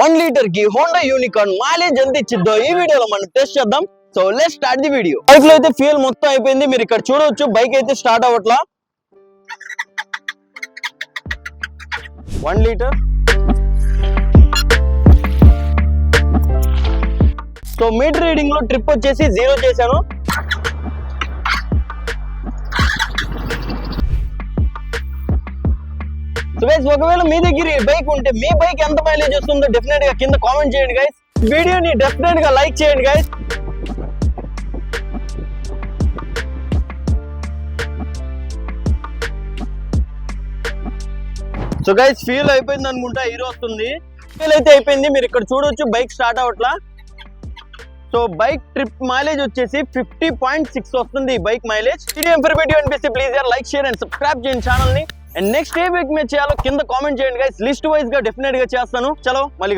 One లీటర్కి Honda Unicorn mileage ఎంత ఇచ్చిద్దో ఈ వీడియోలో మనం టెస్ట్ చేద్దాం. So let start the video బైక్లో అయితే ఫ్యూల్ మొత్తం అయిపోయింది. మీరు ఇక్కడ చూడవచ్చు బైక్ అయితే స్టార్ట్ అవ్వట్లా. వన్ లీటర్ సో మీటర్ రీడింగ్లో ట్రిప్ వచ్చేసి జీరో చేశాను. సో గైస్ ఒకవేళ మీ దగ్గర ఈ బైక్ ఉంటే మీ బైక్ ఎంత మైలేజ్ వస్తుందో డెఫినెట్గా కింద కామెంట్ చేయండి గైస్ వీడియోని డెఫినెట్గా లైక్ చేయండి గైస్ సో గైస్ ఫీల్ అయిపోయింది అనుకుంటా హీరో వస్తుంది. ఫీల్ అయితే అయిపోయింది మీరు ఇక్కడ చూడొచ్చు బైక్ స్టార్ట్ అవట్లా సో బైక్ ట్రిప్ మైలేజ్ వచ్చేసి ఫిఫ్టీ పాయింట్ సిక్స్ వస్తుంది ఈ బైక్ మైలేజ్ వీడియో ఇన్ఫర్మేటివ్ అనిపిస్తే ప్లీజ్ యార్ లైక్ షేర్ అండ్ సబ్స్క్రైబ్ చేయండి ఛానల్ని అండ్ నెక్స్ట్ ఏ వీక్ మేము చేయాలో కింద కామెంట్ చేయండి గైస్ లిస్ట్ వైజ్గా డెఫినెట్గా చేస్తాను. చలో మళ్ళీ